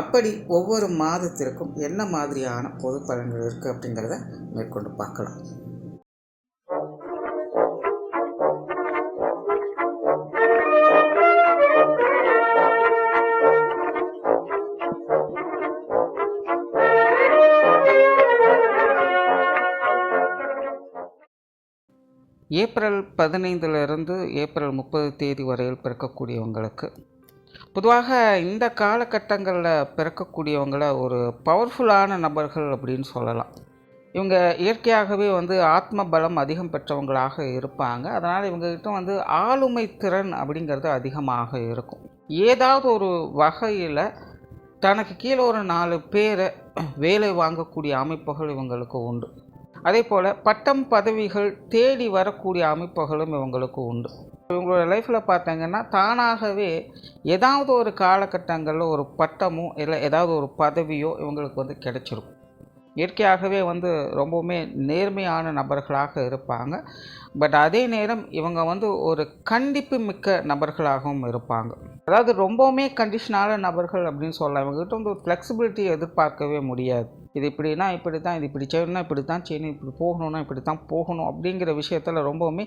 அப்படி ஒவ்வொரு மாதத்திற்கும் என்ன மாதிரியான பொது பலன்கள் இருக்குது அப்படிங்கிறத மேற்கொண்டு பார்க்கலாம். ஏப்ரல் பதினைந்திலிருந்து ஏப்ரல் முப்பது தேதி வரையில் பிறக்கக்கூடியவங்களுக்கு பொதுவாக இந்த காலகட்டங்களில் பிறக்கக்கூடியவங்கள ஒரு பவர்ஃபுல்லான நபர்கள் அப்படின்னு சொல்லலாம். இவங்க இயற்கையாகவே வந்து ஆத்ம பலம் அதிகம் பெற்றவங்களாக இருப்பாங்க. அதனால் இவங்ககிட்ட வந்து ஆளுமை திறன் அப்படிங்கிறது அதிகமாக இருக்கும். ஏதாவது ஒரு வகையில் தனக்கு கீழே ஒரு நாலு பேரை வேலை வாங்கக்கூடிய அமைப்புகள் இவங்களுக்கு உண்டு. அதே போல் பட்டம் பதவிகள் தேடி வரக்கூடிய அமைப்புகளும் இவங்களுக்கு உண்டு. இவங்களோட லைஃப்பில் பார்த்தீங்கன்னா தானாகவே ஏதாவது ஒரு காலகட்டங்களில் ஒரு பட்டமோ இல்லை ஏதாவது ஒரு பதவியோ இவங்களுக்கு வந்து கிடச்சிருக்கும். இயற்கையாகவே வந்து ரொம்பவுமே நேர்மையான நபர்களாக இருப்பாங்க. பட் அதே நேரம் இவங்க வந்து ஒரு கண்டிப்பு மிக்க நபர்களாகவும் இருப்பாங்க. அதாவது ரொம்பவுமே கண்டிஷனான நபர்கள் அப்படின்னு சொல்லலாம். இவங்ககிட்ட வந்து ஒரு ஃப்ளெக்சிபிலிட்டி எதிர்பார்க்கவே முடியாது. இது இப்படின்னா இப்படி தான் இது இப்படி செய்யணும்னா இப்படி தான் செய்யணும் இப்படி போகணும்னா இப்படி தான் போகணும் அப்படிங்கிற விஷயத்தில் ரொம்பவுமே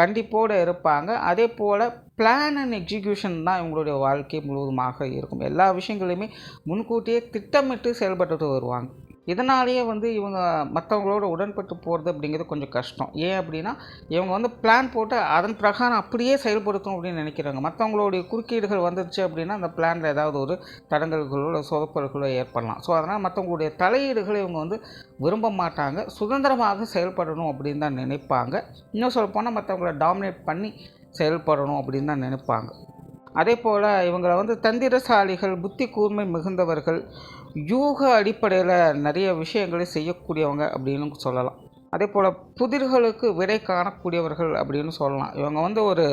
கண்டிப்போடு இருப்பாங்க. அதே போல் பிளான் அண்ட் எக்ஸிக்யூஷன் தான் இவங்களுடைய வாழ்க்கை முழுவதுமாக இருக்கும். எல்லா விஷயங்களையுமே முன்கூட்டியே திட்டமிட்டு செயல்பட்டுட்டு வருவாங்க. இதனாலேயே வந்து இவங்க மற்றவங்களோட உடன்பட்டு போகிறது அப்படிங்கிறது கொஞ்சம் கஷ்டம். ஏன் அப்படின்னா இவங்க வந்து பிளான் போட்டு அதன் பிரகாரம் அப்படியே செயல்படுத்தணும் அப்படின்னு நினைக்கிறாங்க. மற்றவங்களுடைய குறுக்கீடுகள் வந்துருச்சு அப்படின்னா அந்த பிளானில் ஏதாவது ஒரு தடங்கல்களோ சொதப்பல்களோ ஏற்படலாம். ஸோ அதனால் மற்றவங்களுடைய தலையீடுகளை இவங்க வந்து விரும்ப மாட்டாங்க. சுதந்திரமாக செயல்படணும் அப்படின்னு தான் நினைப்பாங்க. இன்னும் சொல்லப்போனால் மற்றவங்கள டாமினேட் பண்ணி செயல்படணும் அப்படின்னு தான் நினைப்பாங்க. அதே போல் இவங்களை வந்து தந்திரசாலிகள் புத்தி கூர்மை மிகுந்தவர்கள் யூக அடிப்படையில் நிறைய விஷயங்களை செய்யக்கூடியவங்க அப்படின்னு சொல்லலாம். அதே போல் புதிர்களுக்கு விடை காணக்கூடியவர்கள் அப்படின்னு சொல்லலாம். இவங்க வந்து ஒரு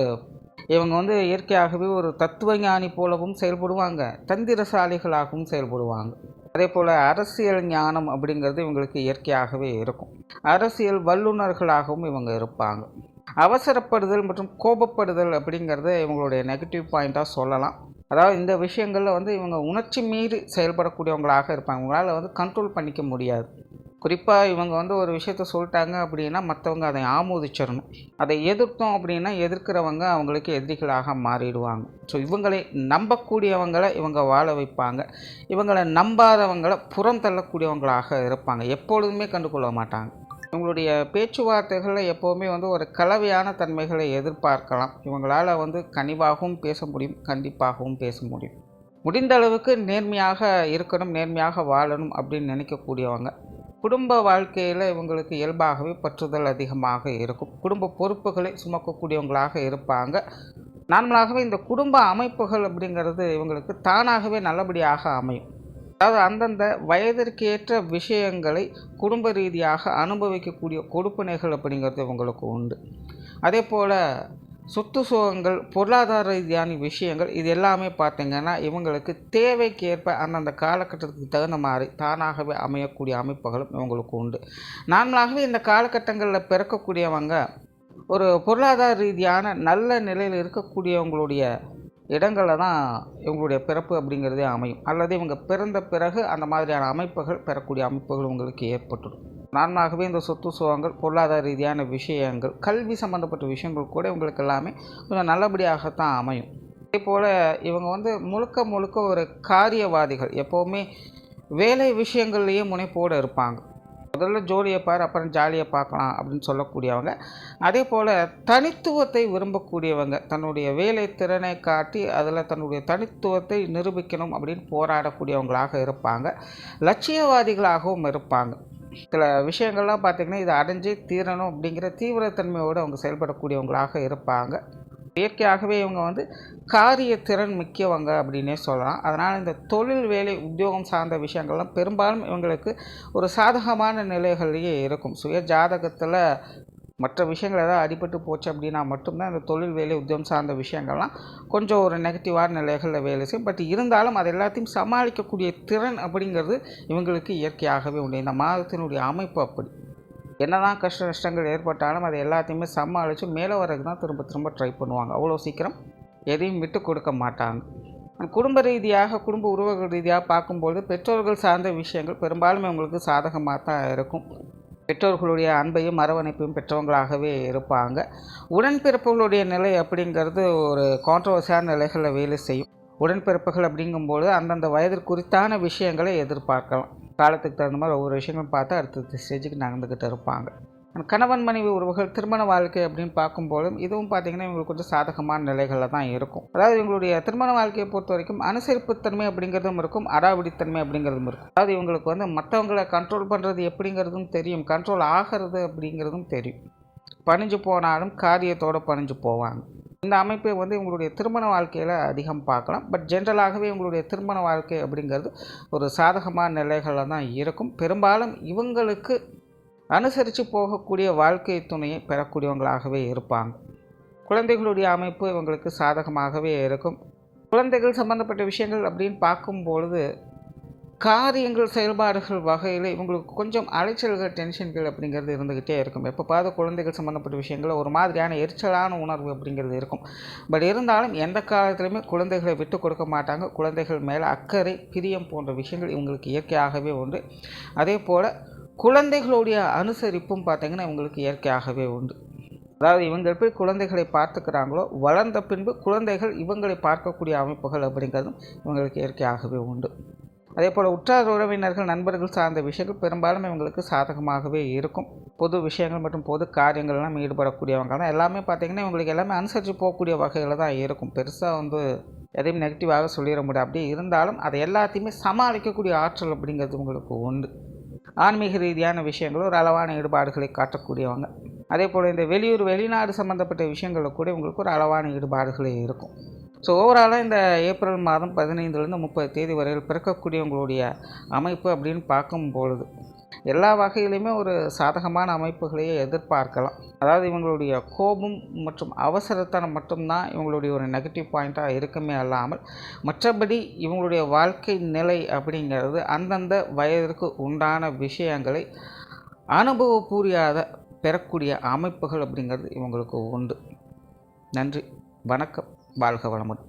இவங்க வந்து இயற்கையாகவே ஒரு தத்துவஞானி போலவும் செயல்படுவாங்க. தந்திரசாலிகளாகவும் செயல்படுவாங்க. அதே போல் அரசியல் ஞானம் அப்படிங்கிறது இவங்களுக்கு இயற்கையாகவே இருக்கும். அரசியல் வல்லுநர்களாகவும் இவங்க இருப்பாங்க. அவசரப்படுதல் மற்றும் கோபப்படுதல் அப்படிங்கிறத இவங்களுடைய நெகட்டிவ் பாயிண்ட்டாக சொல்லலாம். அதாவது இந்த விஷயங்களில் வந்து இவங்க உணர்ச்சி மீறி செயல்படக்கூடியவங்களாக இருப்பாங்க. இவங்களால் வந்து கண்ட்ரோல் பண்ணிக்க முடியாது. குறிப்பாக இவங்க வந்து ஒரு விஷயத்த சொல்லிட்டாங்க அப்படின்னா மற்றவங்க அதை ஆமோதிச்சிடணும். அதை எதிர்த்தோம் அப்படின்னா எதிர்க்கிறவங்க அவங்களுக்கு எதிரிகளாக மாறிடுவாங்க. ஸோ இவங்களை நம்பக்கூடியவங்களை இவங்க வாழ வைப்பாங்க. இவங்களை நம்பாதவங்களை புறம் தள்ளக்கூடியவங்களாக இருப்பாங்க. எப்பொழுதுமே கண்டுகொள்ள மாட்டாங்க. இவங்களுடைய பேச்சுவார்த்தைகளில் எப்போவுமே வந்து ஒரு கலவையான தன்மைகளை எதிர்பார்க்கலாம். இவங்களால் வந்து கனிவாகவும் பேச முடியும் கண்டிப்பாகவும் பேச முடியும். முடிந்த அளவுக்கு நேர்மையாக இருக்கணும் நேர்மையாக வாழணும் அப்படின்னு நினைக்கக்கூடியவங்க. குடும்ப வாழ்க்கையில் இவங்களுக்கு இயல்பாகவே பற்றுதல் அதிகமாக இருக்கும். குடும்ப பொறுப்புகளை சுமக்கக்கூடியவங்களாக இருப்பாங்க. நார்மலாகவே இந்த குடும்ப அமைப்புகள் அப்படிங்கிறது இவங்களுக்கு தானாகவே நல்லபடியாக அமையும். அது அந்தந்த வயதிற்கேற்ற விஷயங்களை குடும்ப ரீதியாக அனுபவிக்கக்கூடிய கொடுப்பனைகள் அப்படிங்கிறது இவங்களுக்கு உண்டு. அதே போல் சொத்து சுகங்கள் பொருளாதார ரீதியான விஷயங்கள் இது எல்லாமே பார்த்திங்கன்னா இவங்களுக்கு தேவைக்கேற்ப அந்தந்த காலகட்டத்துக்கு தகுந்த மாதிரி தானாகவே அமையக்கூடிய அமைப்புகளும் இவங்களுக்கு உண்டு. நார்மலாகவே இந்த காலகட்டங்களில் பிறக்கக்கூடியவங்க ஒரு பொருளாதார ரீதியான நல்ல நிலையில் இருக்கக்கூடியவங்களுடைய இடங்களில் தான் இவங்களுடைய பிறப்பு அப்படிங்கிறதே அமையும். அல்லது இவங்க பிறந்த பிறகு அந்த மாதிரியான அமைப்புகள் பெறக்கூடிய அமைப்புகள் உங்களுக்கு ஏற்பட்டுடும். நார்மலாகவே இந்த சொத்து சுகங்கள் பொருளாதார ரீதியான விஷயங்கள் கல்வி சம்மந்தப்பட்ட விஷயங்கள் கூட இவங்களுக்கு எல்லாமே கொஞ்சம் நல்லபடியாகத்தான் அமையும். அதே போல் இவங்க வந்து முழுக்க முழுக்க ஒரு காரியவாதிகள். எப்போவுமே வேலை விஷயங்கள்லேயே முனைப்போடு இருப்பாங்க. முதல்ல ஜோலியை பார் அப்புறம் ஜாலியை பார்க்கலாம் அப்படின்னு சொல்லக்கூடியவங்க. அதே போல் தனித்துவத்தை விரும்பக்கூடியவங்க தன்னுடைய வேலை திறனை காட்டி அதில் தன்னுடைய தனித்துவத்தை நிரூபிக்கணும் அப்படின்னு போராடக்கூடியவங்களாக இருப்பாங்க. லட்சியவாதிகளாகவும் இருப்பாங்க. சில விஷயங்கள்லாம் பார்த்திங்கன்னா இதை அடைஞ்சு தீரணும் அப்படிங்கிற தீவிரத்தன்மையோடு அவங்க செயல்படக்கூடியவங்களாக இருப்பாங்க. இயற்கையாகவே இவங்க வந்து காரிய திறன் மிக்கவங்க அப்படின்னே சொல்லலாம். அதனால் இந்த தொழில் வேலை உத்தியோகம் சார்ந்த விஷயங்கள்லாம் பெரும்பாலும் இவங்களுக்கு ஒரு சாதகமான நிலைகள்லேயே இருக்கும். சுய ஜாதகத்தில் மற்ற விஷயங்கள் ஏதாவது அடிபட்டு போச்சு அப்படின்னா மட்டும்தான் இந்த தொழில் வேலை உத்தியோகம் சார்ந்த விஷயங்கள்லாம் கொஞ்சம் ஒரு நெகட்டிவான நிலைகளில் வேலை செய்யும். பட் இருந்தாலும் அது எல்லாத்தையும் சமாளிக்கக்கூடிய திறன் அப்படிங்கிறது இவங்களுக்கு இயற்கையாகவே உண்டு. இந்த மாதத்தினுடைய அமைப்பு அப்படி. என்னதான் கஷ்ட நஷ்டங்கள் ஏற்பட்டாலும் அதை எல்லாத்தையுமே சமாளித்து மேலே வரதுக்கு தான் திரும்ப திரும்ப ட்ரை பண்ணுவாங்க. அவ்வளோ சீக்கிரம் எதையும் விட்டு கொடுக்க மாட்டாங்க. குடும்ப ரீதியாக குடும்ப உறவுகள் ரீதியாக பார்க்கும்போது பெற்றோர்கள் சார்ந்த விஷயங்கள் பெரும்பாலும் உங்களுக்கு சாதகமாக தான் இருக்கும். பெற்றோர்களுடைய அன்பையும் அரவணைப்பையும் பெற்றவங்களாகவே இருப்பாங்க. உடன்பிறப்புகளுடைய நிலை அப்படிங்கிறது ஒரு கான்ட்ரவர்சியான நிலைகளில் வேலை செய்யும். உடன்பிறப்புகள் அப்படிங்கும்போது அந்தந்த வயது குறித்தான விஷயங்களை எதிர்பார்க்கலாம். காலத்துக்கு தகுந்த மாதிரி ஒவ்வொரு விஷயங்களும் பார்த்து அடுத்த ஸ்டேஜுக்கு நகர்ந்துக்கிட்டு இருப்பாங்க. கணவன் மனைவி உறவுகள் திருமண வாழ்க்கை அப்படின்னு பார்க்கும்போதும் இதுவும் பார்த்திங்கன்னா இவங்களுக்கு கொஞ்சம் சாதகமான நிலைகளில் தான் இருக்கும். அதாவது இவங்களுடைய திருமண வாழ்க்கையை பொறுத்த வரைக்கும் அனுசரிப்புத்தன்மை அப்படிங்கிறதும் இருக்கும் அடாவடித்தன்மை அப்படிங்கிறதும் இருக்கும். அதாவது இவங்களுக்கு வந்து மற்றவங்களை கண்ட்ரோல் பண்ணுறது எப்படிங்கிறதும் தெரியும் கண்ட்ரோல் ஆகிறது அப்படிங்கிறதும் தெரியும். பணிஞ்சு போனாலும் காரியத்தோடு பணிஞ்சு போவாங்க. இந்த அமைப்பை வந்து இவங்களுடைய திருமண வாழ்க்கையில் அதிகம் பார்க்கலாம். பட் ஜென்ரலாகவே இவங்களுடைய திருமண வாழ்க்கை அப்படிங்கிறது ஒரு சாதகமான நிலைகளில் தான் இருக்கும். பெரும்பாலும் இவங்களுக்கு அனுசரித்து போகக்கூடிய வாழ்க்கை துணையை பெறக்கூடியவங்களாகவே இருப்பாங்க. குழந்தைகளுடைய அமைப்பு இவங்களுக்கு சாதகமாகவே இருக்கும். குழந்தைகள் சம்மந்தப்பட்ட விஷயங்கள் அப்படின்னு பார்க்கும்பொழுது காரியங்கள் செயல்பாடுகள் வகையில் இவங்களுக்கு கொஞ்சம் அலைச்சல்கள் டென்ஷன்கள் அப்படிங்கிறது இருந்துக்கிட்டே இருக்கும். எப்போ பார்த்து குழந்தைகள் சம்மந்தப்பட்ட விஷயங்களில் ஒரு மாதிரியான எரிச்சலான உணர்வு அப்படிங்கிறது இருக்கும். பட் இருந்தாலும் எந்த காலத்துலையுமே குழந்தைகளை விட்டு கொடுக்க மாட்டாங்க. குழந்தைகள் மேலே அக்கறை பிரியம் போன்ற விஷயங்கள் இவங்களுக்கு இயற்கையாகவே உண்டு. அதே போல் குழந்தைகளுடைய அனுசரிப்பும் பார்த்திங்கன்னா இவங்களுக்கு இயற்கையாகவே உண்டு. அதாவது இவங்க எப்படி குழந்தைகளை பார்த்துக்கிறாங்களோ வளர்ந்த பின்பு குழந்தைகள் இவங்களை பார்க்கக்கூடிய அமைப்புகள் அப்படிங்கிறதும் இவங்களுக்கு இயற்கையாகவே உண்டு. அதே போல் உற்றார் உறவினர்கள் நண்பர்கள் சார்ந்த விஷயங்கள் பெரும்பாலும் இவங்களுக்கு சாதகமாகவே இருக்கும். பொது விஷயங்கள் மற்றும் பொது காரியங்கள்லாம் ஈடுபடக்கூடியவங்க. தான் எல்லாமே பார்த்திங்கன்னா இவங்களுக்கு எல்லாமே அனுசரித்து போகக்கூடிய வகையில் தான் இருக்கும். பெருசாக வந்து எதையும் நெகட்டிவாக சொல்லிட முடியாது. அப்படியே இருந்தாலும் அதை எல்லாத்தையுமே சமாளிக்கக்கூடிய ஆற்றல் அப்படிங்கிறது உங்களுக்கு உண்டு. ஆன்மீக ரீதியான விஷயங்களும் ஒரு அளவான ஈடுபாடுகளை காட்டக்கூடியவங்க. அதே போல் இந்த வெளியூர் வெளிநாடு சம்மந்தப்பட்ட விஷயங்களில் கூட உங்களுக்கு ஒரு அளவான ஈடுபாடுகளே இருக்கும். ஸோ ஓவராலாக இந்த ஏப்ரல் மாதம் பதினைந்துலேருந்து முப்பது தேதி வரையில் பிறக்கக்கூடியவங்களுடைய அமைப்பு அப்படின்னு பார்க்கும் பொழுது எல்லா வகையிலையுமே ஒரு சாதகமான அமைப்புகளையே எதிர்பார்க்கலாம். அதாவது இவங்களுடைய கோபம் மற்றும் அவசரத்தனம் மட்டும்தான் இவங்களுடைய ஒரு நெகட்டிவ் பாயிண்ட்டாக இருக்குமே அல்லாமல் மற்றபடி இவங்களுடைய வாழ்க்கை நிலை அப்படிங்கிறது அந்தந்த வயதிற்கு உண்டான விஷயங்களை அனுபவபூரியாத பெறக்கூடிய அமைப்புகள் அப்படிங்கிறது இவங்களுக்கு உண்டு. நன்றி. வணக்கம். வாழ்க வளமுடன்